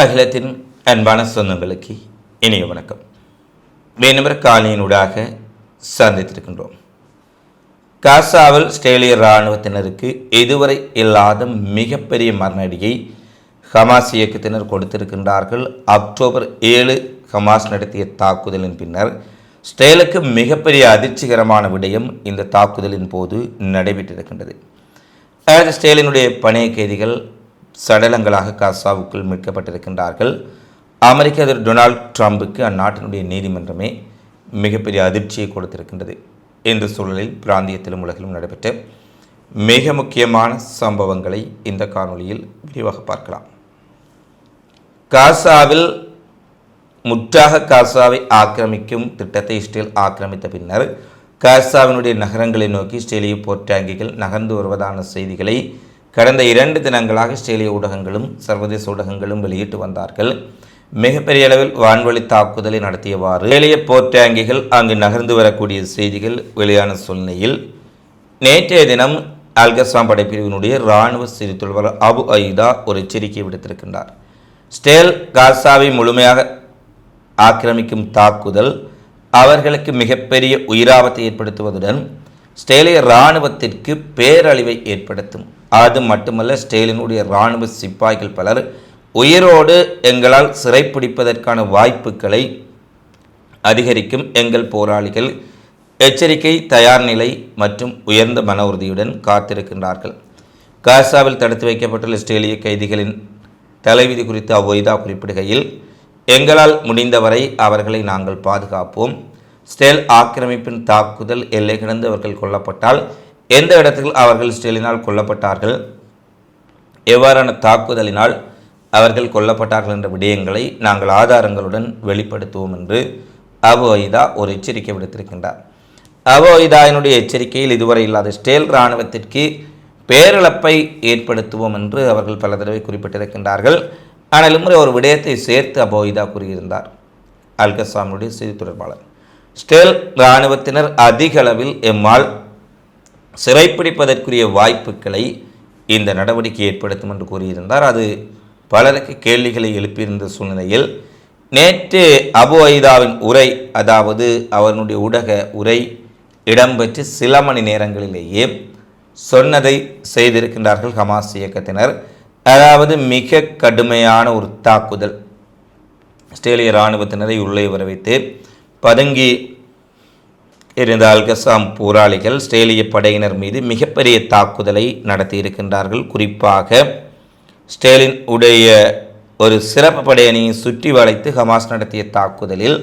அகிலத்தின் அன்பான சொந்தங்களுக்கு இனிய வணக்கம். வேணுமர் காலையினூடாக சந்தித்திருக்கின்றோம். காசாவில் ஸ்டேலிய இராணுவத்தினருக்கு இதுவரை இல்லாத மிகப்பெரிய மரணடியை ஹமாஸ் இயக்கத்தினர் கொடுத்திருக்கின்றார்கள். அக்டோபர் ஏழு ஹமாஸ் நடத்திய தாக்குதலின் பின்னர் ஸ்டேலுக்கு மிகப்பெரிய அதிர்ச்சிகரமான விடயம் இந்த தாக்குதலின் போது நடைபெற்றிருக்கின்றது. ஸ்டேலினுடைய பணைய கைதிகள் சடலங்களாக காசாவுக்குள் மீட்கப்பட்டிருக்கின்றார்கள். அமெரிக்க அதிபர் டொனால்ட் ட்ரம்புக்கு அந்நாட்டினுடைய நீதிமன்றமே மிகப்பெரிய அதிர்ச்சியை கொடுத்திருக்கின்றது. இந்த சூழலில் பிராந்தியத்திலும் உலகிலும் நடைபெற்ற மிக முக்கியமான சம்பவங்களை இந்த காணொளியில் விரிவாக பார்க்கலாம். காசாவில் முற்றாக காசாவை ஆக்கிரமிக்கும் திட்டத்தை இஸ்ரேல் ஆக்கிரமித்த பின்னர் காசாவினுடைய நகரங்களை நோக்கி இஸ்ரேலிய போர்ட்டாங்கிகள் நகர்ந்து வருவதான செய்திகளை கடந்த இரண்டு தினங்களாக ஆஸ்திரேலிய ஊடகங்களும் சர்வதேச ஊடகங்களும் வெளியிட்டு வந்தார்கள். மிகப்பெரிய அளவில் வான்வழி தாக்குதலை நடத்தியவாறு ஏழைய போர்ட்டேங்கிகள் அங்கு நகர்ந்து வரக்கூடிய செய்திகள் வெளியான சூழ்நிலையில் நேற்றைய தினம் அல்கசாம் படைப்பிரிவினுடைய இராணுவ சிறுத்தொழிவர் அபு அயுதா ஒரு எச்சரிக்கை விடுத்திருக்கின்றார். ஸ்டேல் காசாவை முழுமையாக ஆக்கிரமிக்கும் தாக்குதல் அவர்களுக்கு மிகப்பெரிய உயிராபத்தை ஏற்படுத்துவதுடன் ஸ்டேலிய இராணுவத்திற்கு பேரழிவை ஏற்படுத்தும் அது மட்டுமல்ல ஸ்டேலினுடைய இராணுவ சிப்பாய்கள் பலர் உயிரோடு எங்களால் சிறைப்பிடிப்பதற்கான வாய்ப்புகளை அதிகரிக்கும் எங்கள் போராளிகள் எச்சரிக்கை தயார் நிலை மற்றும் உயர்ந்த மன உறுதியுடன் காத்திருக்கின்றார்கள். காசாவில் தடுத்து வைக்கப்பட்டுள்ள இஸ்ரேலிய கைதிகளின் தலைவிதி குறித்து அவ்வொய்தா குறிப்பிடுகையில் எங்களால் முடிந்தவரை அவர்களை நாங்கள் பாதுகாப்போம். ஸ்டேல் ஆக்கிரமிப்பின் தாக்குதல் எல்லை கிடந்து அவர்கள் கொல்லப்பட்டால் எந்த இடத்தில் அவர்கள் ஸ்டேலினால் கொல்லப்பட்டார்கள்? எவ்வாறான தாக்குதலினால் அவர்கள் கொல்லப்பட்டார்கள் என்ற விடயங்களை நாங்கள் ஆதாரங்களுடன் வெளிப்படுத்துவோம் என்று அபு ஐதா ஒரு எச்சரிக்கை விடுத்திருக்கின்றார். அபு ஐதாவினுடைய எச்சரிக்கையில் இதுவரை இல்லாத ஸ்டேல் இராணுவத்திற்கு பேரிழப்பை ஏற்படுத்துவோம் என்று அவர்கள் பல தடவை குறிப்பிட்டிருக்கின்றார்கள். ஆனால் இம்முறை ஒரு விடயத்தை சேர்த்து அபு ஐதா கூறியிருந்தார். அல்கசாமியுடைய செய்தி தொடர்பாளர். ஸ்டேல் இராணுவத்தினர் அதிக அளவில் எம்மால் சிறைப்பிடிப்பதற்குரிய வாய்ப்புகளை இந்த நடவடிக்கை ஏற்படுத்தும் என்று கூறியிருந்தார். அது பலருக்கு கேள்விகளை எழுப்பியிருந்த சூழ்நிலையில் நேற்று அபு ஐதாவின் உரை அதாவது அவனுடைய ஊடக உரை இடம்பெற்று சில மணி நேரங்களிலேயே சொன்னதை செய்திருக்கின்றார்கள் ஹமாஸ் இயக்கத்தினர். அதாவது மிக கடுமையான ஒரு தாக்குதல். ஆஸ்திரேலிய இராணுவத்தினரை உள்ளே வரவைத்து பதுங்கி இருந்த அல்கசாம் போராளிகள் ஸ்டேலிய படையினர் மீது மிகப்பெரிய தாக்குதலை நடத்தியிருக்கின்றார்கள். குறிப்பாக ஸ்டேலின் உடைய ஒரு சிறப்பு படையணியை சுற்றி வளைத்து ஹமாஸ் நடத்திய தாக்குதலில்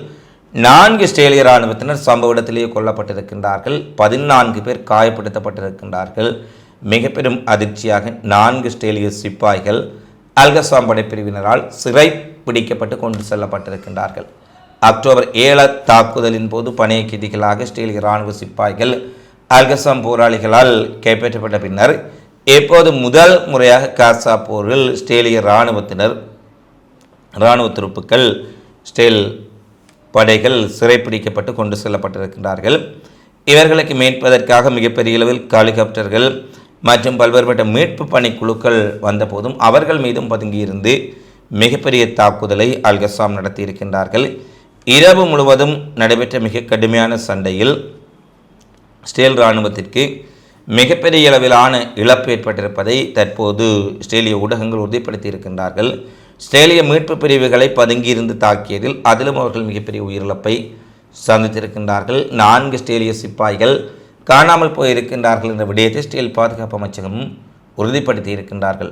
நான்கு ஸ்டேலிய இராணுவத்தினர் சம்பவ இடத்திலேயே கொல்லப்பட்டிருக்கின்றார்கள். பதினான்கு பேர் காயப்படுத்தப்பட்டிருக்கின்றார்கள். மிக பெரும் அதிர்ச்சியாக நான்கு ஸ்டேலிய சிப்பாய்கள் அல்கசாம் படைப்பிரிவினரால் சிறை பிடிக்கப்பட்டு கொண்டு செல்லப்பட்டிருக்கின்றார்கள். அக்டோபர் ஏழு தாக்குதலின் போது பணைய கிதிகளாக ஸ்டேலிய இராணுவ சிப்பாய்கள் அல்கசாம் போராளிகளால் கைப்பற்றப்பட்ட பின்னர் இப்போது முதல் முறையாக காசா போரில் ஸ்டேலிய இராணுவத்தினர் இராணுவ துருப்புக்கள் ஸ்டேல் படைகள் சிறைப்பிடிக்கப்பட்டு கொண்டு செல்லப்பட்டிருக்கின்றார்கள். இவர்களுக்கு மீட்பதற்காக மிகப்பெரிய அளவில் ஹெலிகாப்டர்கள் மற்றும் பல்வேறுபட்ட மீட்பு பணிக்குழுக்கள் வந்தபோதும் அவர்கள் மீதும் பதுங்கியிருந்து மிகப்பெரிய தாக்குதலை அல்கசாம் நடத்தியிருக்கின்றார்கள். இரவு முழுவதும் நடைபெற்ற மிக கடுமையான சண்டையில் ஸ்டேல் இராணுவத்திற்கு மிகப்பெரிய அளவிலான இழப்பு ஏற்பட்டிருப்பதை தற்போது இஸ்ரேலிய ஊடகங்கள் உறுதிப்படுத்தி இருக்கின்றார்கள் ஸ்டேலிய மீட்பு பிரிவுகளை பதுங்கியிருந்து தாக்கியதில் அதிலும் அவர்கள் மிகப்பெரிய உயிரிழப்பை சந்தித்திருக்கின்றார்கள். நான்கு இஸ்ரேலிய சிப்பாய்கள் காணாமல் போயிருக்கின்றார்கள் என்ற விடயத்தை ஸ்டேல் பாதுகாப்பு அமைச்சகமும் உறுதிப்படுத்தி இருக்கின்றார்கள்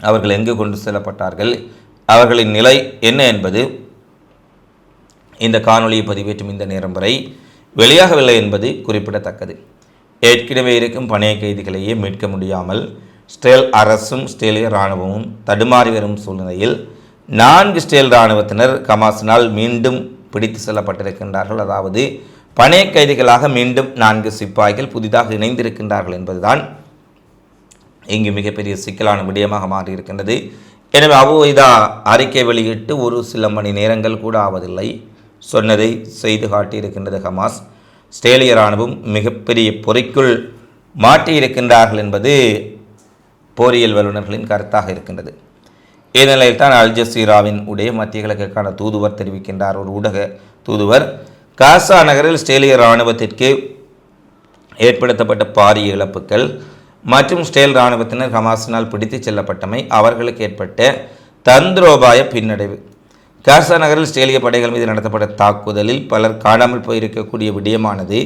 அவர்கள் எங்கு கொண்டு செல்லப்பட்டார்கள்? அவர்களின் நிலை என்ன என்பது இந்த காணொளியை பதிவேற்றும் இந்த நேரம் வரை வெளியாகவில்லை என்பது குறிப்பிடத்தக்கது. ஏற்கனவே இருக்கும் பணைய கைதிகளையே மீட்க முடியாமல் ஸ்டேல் அரசும் ஸ்டேலிய இராணுவமும் தடுமாறி வரும் சூழ்நிலையில் நான்கு ஸ்டேல் இராணுவத்தினர் கமாசினால் மீண்டும் பிடித்து செல்லப்பட்டிருக்கின்றார்கள். அதாவது பணைய கைதிகளாக மீண்டும் நான்கு சிப்பாய்கள் புதிதாக இணைந்திருக்கின்றார்கள் என்பதுதான் இங்கு மிகப்பெரிய சிக்கலான விடயமாக மாறியிருக்கின்றது. எனவே அபுவைதா அறிக்கை வெளியிட்டு ஒரு சில மணி நேரங்கள் கூட ஆவதில்லை. சொன்னதை செய்து காட்டியிருக்கின்றது ஹமாஸ். ஸ்டேலிய இராணுவம் மிகப்பெரிய பொறைக்குள் மாட்டியிருக்கின்றார்கள் என்பது போரியல் வல்லுநர்களின் கருத்தாக இருக்கின்றது. இந்நிலையில் தான் அல் ஜசீராவின் உடைய மத்திய கிழக்குக்கான தூதுவர் தெரிவிக்கின்றார். ஒரு ஊடக தூதுவர் காசா நகரில் ஸ்டேலிய இராணுவத்திற்கு ஏற்படுத்தப்பட்ட பாரிய இழப்புகள் மற்றும் ஸ்டேல் இராணுவத்தினர் ஹமாஸினால் பிடித்துச் செல்லப்பட்டமை அவர்களுக்கு ஏற்பட்ட தந்திரோபாய பின்னடைவு. காசா நகரில் ஸ்டேலிய படைகள் மீது நடத்தப்பட்ட தாக்குதலில் பலர் காணாமல் போயிருக்கக்கூடிய விடயமானது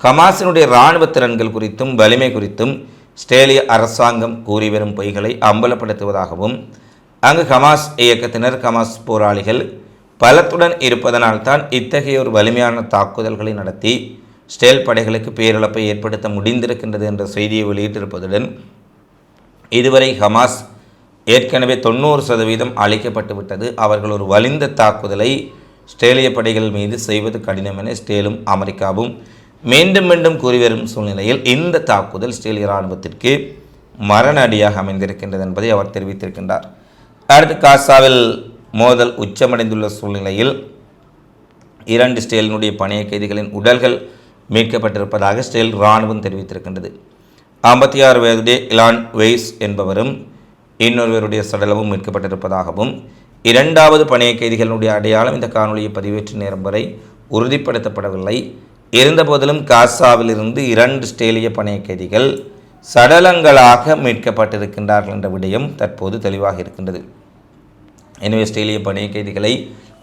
ஹமாஸினுடைய இராணுவ திறன்கள் குறித்தும் வலிமை குறித்தும் ஸ்டேலிய அரசாங்கம் கூறி வரும் பொய்களை அம்பலப்படுத்துவதாகவும் அங்கு ஹமாஸ் இயக்கத்தினர் ஹமாஸ் போராளிகள் பலத்துடன் இருப்பதனால்தான் இத்தகைய ஒரு வலிமையான தாக்குதல்களை நடத்தி ஸ்டேல் படைகளுக்கு பேரிழப்பை ஏற்படுத்த முடிந்திருக்கின்றது என்ற செய்தியை வெளியிட்டிருப்பதுடன் இதுவரை ஹமாஸ் ஏற்கனவே தொண்ணூறு சதவீதம் அழிக்கப்பட்டு விட்டது அவர்கள் ஒரு வலிந்த தாக்குதலை ஸ்ட்ரேலிய படைகள் மீது செய்வது கடினம் என ஸ்டேலும் அமெரிக்காவும் மீண்டும் மீண்டும் கூறி வரும் சூழ்நிலையில் இந்த தாக்குதல் ஸ்டேலிய இராணுவத்திற்கு மரண அடியாக அமைந்திருக்கின்றது என்பதை அவர் தெரிவித்திருக்கின்றார். அடுத்து காசாவில் மோதல் உச்சமடைந்துள்ள சூழ்நிலையில் இரண்டு ஸ்டேலினுடைய பணைய கைதிகளின் உடல்கள் மீட்கப்பட்டிருப்பதாக ஸ்டேல் இராணுவம் தெரிவித்திருக்கின்றது. ஐம்பத்தி ஆறு வயதுடைய இலான் வெய்ஸ் என்பவரும் இன்னொருவருடைய சடலமும் மீட்கப்பட்டிருப்பதாகவும் இரண்டாவது பணைய கைதிகளுடைய அடையாளம் இந்த காணொலியை பதிவேற்று நேரம் வரை உறுதிப்படுத்தப்படவில்லை. இருந்தபோதிலும் காசாவிலிருந்து இரண்டு ஸ்டேலிய பணைய கைதிகள் சடலங்களாக மீட்கப்பட்டிருக்கின்றார்கள் என்ற விடயம் தற்போது தெளிவாக இருக்கின்றது. எனவே இஸ்ரேலிய பணைய கைதிகளை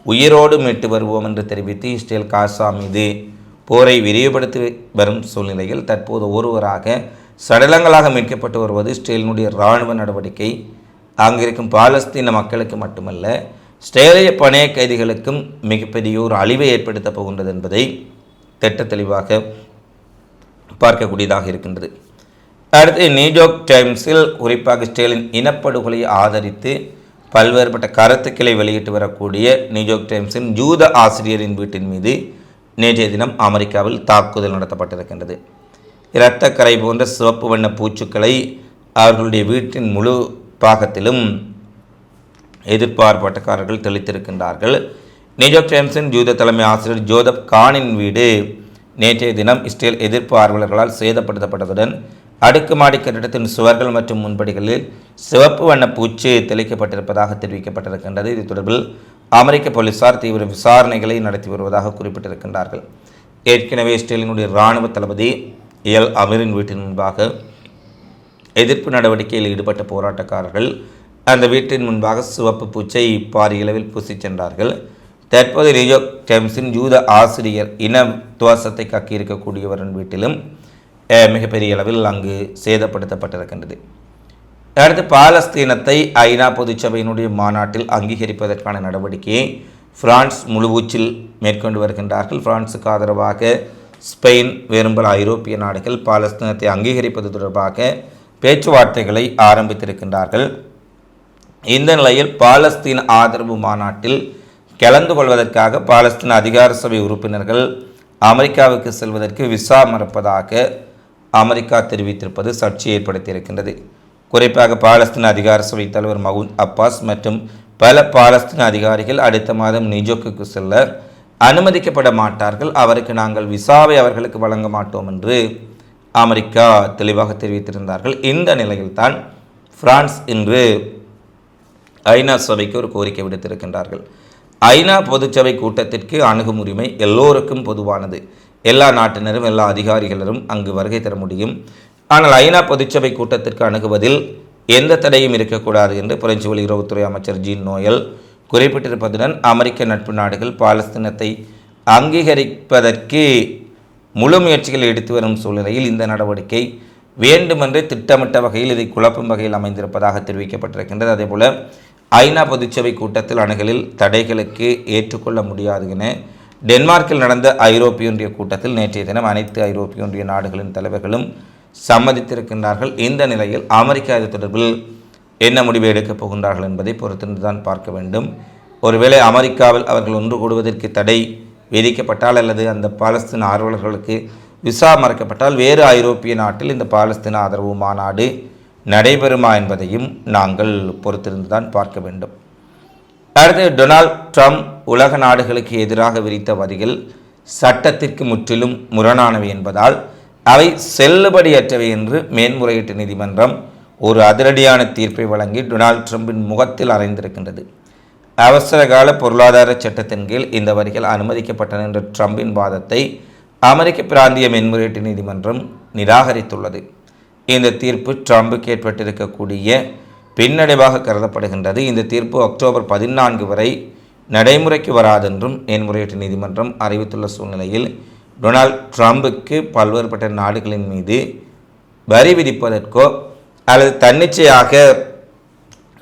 உயிரோடு மீட்டு வருவோம் என்று தெரிவித்து இஸ்ரேல் காசா மீது போரை விரிவுபடுத்தி வரும் சூழ்நிலையில் தற்போது ஒருவராக சடலங்களாக மீட்கப்பட்டு வருவது இஸ்ரேலினுடைய இராணுவ நடவடிக்கை. அங்கிருக்கும் பாலஸ்தீன மக்களுக்கு மட்டுமல்ல ஸ்டேலிய பணைய கைதிகளுக்கும் மிகப்பெரிய ஒரு அழிவை ஏற்படுத்தப் போகின்றது என்பதை திட்ட தெளிவாக பார்க்கக்கூடியதாக இருக்கின்றது. அடுத்து நியூயார்க் டைம்ஸில் குறிப்பாக ஸ்டேலின் இனப்படுகொலையை ஆதரித்து பல்வேறுபட்ட கருத்துக்களை வெளியிட்டு வரக்கூடிய நியூயார்க் டைம்ஸின் ஜூத ஆசிரியரின் வீட்டின் மீது நேற்றைய தினம் அமெரிக்காவில் தாக்குதல் நடத்தப்பட்டிருக்கின்றது. இரத்தக்கரை போன்ற சிவப்பு வண்ண பூச்சுக்களை அவர்களுடைய வீட்டின் முழு பாகத்திலும் எதிர்பார்ப்பட்டக்காரர்கள் தெளித்திருக்கின்றார்கள். நியூயார்க் டைம்ஸின் ஜூத தலைமை ஆசிரியர் ஜோதப் கானின் வீடு நேற்றைய தினம் இஸ்ரேல் எதிர்ப்பார்வலர்களால் சேதப்படுத்தப்பட்டதுடன் அடுக்குமாடி கட்டிடத்தின் சுவர்கள் மற்றும் முன்படிகளில் சிவப்பு வண்ண பூச்சு தெளிக்கப்பட்டிருப்பதாக தெரிவிக்கப்பட்டிருக்கின்றது. இது தொடர்பில் அமெரிக்க போலீசார் தீவிர விசாரணைகளை நடத்தி வருவதாக குறிப்பிட்டிருக்கின்றார்கள். ஏற்கனவே இஸ்ரேலினுடைய இராணுவ தளபதி எல் அமீரின் வீட்டின் முன்பாக எதிர்ப்பு நடவடிக்கையில் ஈடுபட்ட போராட்டக்காரர்கள் அந்த வீட்டின் முன்பாக சிவப்பு பூச்சை பாரியளவில் பூசி பூசிச் சென்றார்கள். தற்போது நியூயார்க் டைம்ஸின் யூத ஆசிரியர் இன துவாசத்தை கக்கியிருக்கக்கூடியவரின் வீட்டிலும் மிகப்பெரிய அளவில் அங்கு சேதப்படுத்தப்பட்டிருக்கின்றது. அடுத்து பாலஸ்தீனத்தை ஐநா பொதுச்சபையினுடைய மாநாட்டில் அங்கீகரிப்பதற்கான நடவடிக்கையை பிரான்ஸ் முழுவூச்சில் மேற்கொண்டு வருகின்றார்கள். பிரான்ஸுக்கு ஆதரவாக ஸ்பெயின் வேறும் பல ஐரோப்பிய நாடுகள் பாலஸ்தீனத்தை அங்கீகரிப்பது தொடர்பாக பேச்சுவார்த்தைகளை ஆரம்பித்திருக்கின்றார்கள். இந்த நிலையில் பாலஸ்தீன ஆதரவு மாநாட்டில் கலந்து கொள்வதற்காக பாலஸ்தீன் அதிகார சபை உறுப்பினர்கள் அமெரிக்காவுக்கு செல்வதற்கு விசா மறுப்பதாக அமெரிக்கா தெரிவித்திருப்பது சர்ச்சை ஏற்படுத்தியிருக்கின்றது. குறிப்பாக பாலஸ்தீன் அதிகார சபை தலைவர் மவுன் அப்பாஸ் மற்றும் பல பாலஸ்தீன் அதிகாரிகள் அடுத்த மாதம் நிஜோக்குக்கு செல்ல அனுமதிக்கப்பட மாட்டார்கள் அவருக்கு நாங்கள் விசாவை அவர்களுக்கு வழங்க மாட்டோம் என்று அமெரிக்கா தெளிவாக தெரிவித்திருந்தார்கள். இந்த நிலையில்தான் பிரான்ஸ் இன்று ஐநா சபைக்கு ஒரு கோரிக்கை விடுத்திருக்கின்றார்கள். ஐநா பொதுச்சபை கூட்டத்திற்கு அணுகும் உரிமை எல்லோருக்கும் பொதுவானது. எல்லா நாட்டினரும் எல்லா அதிகாரிகளரும் அங்கு வருகை தர முடியும். ஆனால் ஐநா பொதுச்சபை கூட்டத்திற்கு அணுகுவதில் எந்த தடையும் இருக்கக்கூடாது என்று பிரெஞ்சு வெளியுறவுத்துறை அமைச்சர் ஜீன் நோயல் குறிப்பிட்டிருப்பதுடன் அமெரிக்க நட்பு நாடுகள் பாலஸ்தீனத்தை அங்கீகரிப்பதற்கு முழு முயற்சிகள் எடுத்து வரும் சூழ்நிலையில் இந்த நடவடிக்கை வேண்டுமென்றே திட்டமிட்ட வகையில் இதை குழப்பும் வகையில் அமைந்திருப்பதாக தெரிவிக்கப்பட்டிருக்கின்றது. அதேபோல ஐநா பொதுச்சபை கூட்டத்தில் அணுகலில் தடைகளுக்கு ஏற்றுக்கொள்ள முடியாது என டென்மார்க்கில் நடந்த ஐரோப்பிய ஒன்றிய கூட்டத்தில் நேற்றைய தினம் அனைத்து ஐரோப்பிய ஒன்றிய நாடுகளின் தலைவர்களும் சம்மதித்திருக்கின்றார்கள். இந்த நிலையில் அமெரிக்கா இது தொடர்பில் என்ன முடிவு எடுக்கப் போகின்றார்கள் என்பதை பொறுத்திருந்துதான் பார்க்க வேண்டும். ஒருவேளை அமெரிக்காவில் அவர்கள் ஒன்று கூடுவதற்கு தடை விதிக்கப்பட்டால் அல்லது அந்த பாலஸ்தீன ஆர்வலர்களுக்கு விசா மறைக்கப்பட்டால் வேறு ஐரோப்பிய நாட்டில் இந்த பாலஸ்தீன ஆதரவு மாநாடு நடைபெறுமா என்பதையும் நாங்கள் பொறுத்திருந்துதான் பார்க்க வேண்டும். அடுத்து டொனால்ட் ட்ரம்ப் உலக நாடுகளுக்கு எதிராக விரித்த வரிகள் சட்டத்திற்கு முற்றிலும் முரணானவை என்பதால் அவை செல்லுபடியற்றவை என்று மேன்முறையீட்டு நீதிமன்றம் ஒரு அதிரடியான தீர்ப்பை வழங்கி டொனால்ட் ட்ரம்பின் முகத்தில் அறைந்திருக்கின்றது. அவசரகால பொருளாதார சட்டத்தின் கீழ் இந்த வரிகள் அனுமதிக்கப்பட்டன என்ற ட்ரம்பின் வாதத்தை அமெரிக்க பிராந்திய மென்முறையீட்டு நீதிமன்றம் நிராகரித்துள்ளது. இந்த தீர்ப்பு ட்ரம்புக்கு ஏற்பட்டிருக்கக்கூடிய பின்னடைவாக கருதப்படுகின்றது. இந்த தீர்ப்பு அக்டோபர் பதினான்கு வரை நடைமுறைக்கு வராதென்றும் மேன்முறையீட்டு நீதிமன்றம் அறிவித்துள்ள சூழ்நிலையில் டொனால்ட் ட்ரம்புக்கு பல்வேறுபட்ட நாடுகளின் மீது வரி விதிப்பதற்கோ அல்லது தன்னிச்சையாக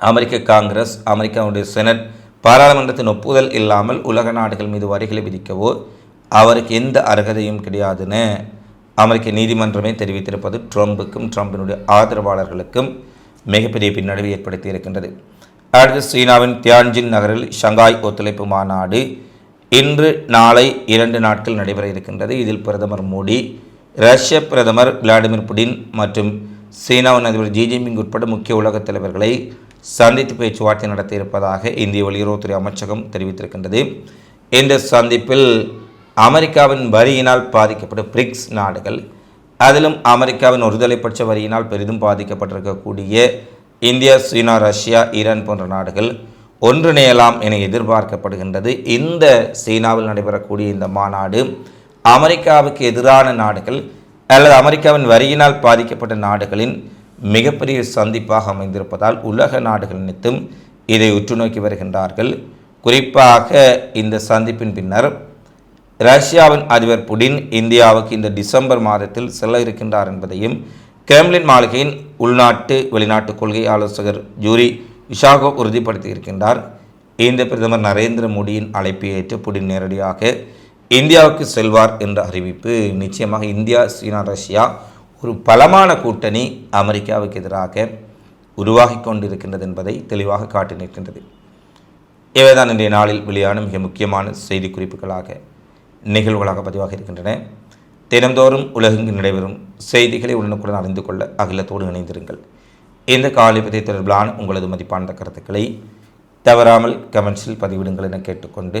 அமெரிக்க காங்கிரஸ் அமெரிக்காவுடைய செனட் பாராளுமன்றத்தின் ஒப்புதல் இல்லாமல் உலக நாடுகள் மீது வரிகளை விதிக்கவோ அவருக்கு எந்த அர்ஹதையும் கிடையாதுன்னு அமெரிக்க நீதிமன்றமே தெரிவித்திருப்பது ட்ரம்புக்கும் ட்ரம்பினுடைய ஆதரவாளர்களுக்கும் மிகப்பெரிய பின்னடைவை ஏற்படுத்தி இருக்கின்றது. அடுத்து சீனாவின் தியான்ஜின் நகரில் ஷங்காய் ஒத்துழைப்பு மாநாடு இன்று நாளை இரண்டு நாட்கள் நடைபெற இருக்கின்றது. இதில் பிரதமர் மோடி ரஷ்ய பிரதமர் விளாடிமிர் புடின் மற்றும் சீனாவின் அதிபர் ஜி ஜின்பிங் உட்பட முக்கிய உலகத் தலைவர்களை சந்தித்து பேச்சுவார்த்தை நடத்த இருப்பதாக இந்திய வெளியுறவுத்துறை அமைச்சகம் தெரிவித்திருக்கின்றது. இந்த சந்திப்பில் அமெரிக்காவின் வரியினால் பாதிக்கப்படும் பிரிக்ஸ் நாடுகள் அதிலும் அமெரிக்காவின் ஒருதலைப்பட்ச வரியினால் பெரிதும் பாதிக்கப்பட்டிருக்கக்கூடிய இந்தியா சீனா ரஷ்யா ஈரான் போன்ற நாடுகள் ஒன்றிணையலாம் என எதிர்பார்க்கப்படுகின்றது. இந்த சீனாவில் நடைபெறக்கூடிய இந்த மாநாடு அமெரிக்காவுக்கு எதிரான நாடுகள் அல்லது அமெரிக்காவின் வரியினால் பாதிக்கப்பட்ட நாடுகளின் மிகப்பெரிய சந்திப்பாக அமைந்திருப்பதால் உலக நாடுகள் அனைத்தும் இதை உற்று நோக்கி வருகின்றார்கள். குறிப்பாக இந்த சந்திப்பின் பின்னர் ரஷ்யாவின் அதிபர் புடின் இந்தியாவுக்கு இந்த டிசம்பர் மாதத்தில் செல்ல இருக்கின்றார் என்பதையும் கிரெம்லின் மாளிகையின் உள்நாட்டு வெளிநாட்டு கொள்கை ஆலோசகர் ஜூரி விஷாகோ உறுதிப்படுத்தி இருக்கின்றார். இந்த பிரதமர் நரேந்திர மோடியின் அழைப்பை ஏற்று புடின் நேரடியாக இந்தியாவுக்கு செல்வார் என்ற அறிவிப்பு நிச்சயமாக இந்தியா சீனா ரஷ்யா ஒரு பலமான கூட்டணி அமெரிக்காவுக்கு எதிராக உருவாகி கொண்டிருக்கின்றது என்பதை தெளிவாக காட்டி நிற்கின்றது. இவைதான் இன்றைய நாளில் வெளியான மிக முக்கியமான செய்தி குறிப்புகளாக நிகழ்வுகளாக பதிவாக இருக்கின்றன. தினந்தோறும் உலகெங்கு நடைபெறும் செய்திகளை உடனுக்குடன் அறிந்து கொள்ள அகிலத்தோடு இணைந்திருங்கள். இந்த காலிபத்தை தொடர்பிலான உங்களது மதிப்பான கருத்துக்களை தவறாமல் கமெண்ட்ஸில் பதிவிடுங்கள் என கேட்டுக்கொண்டு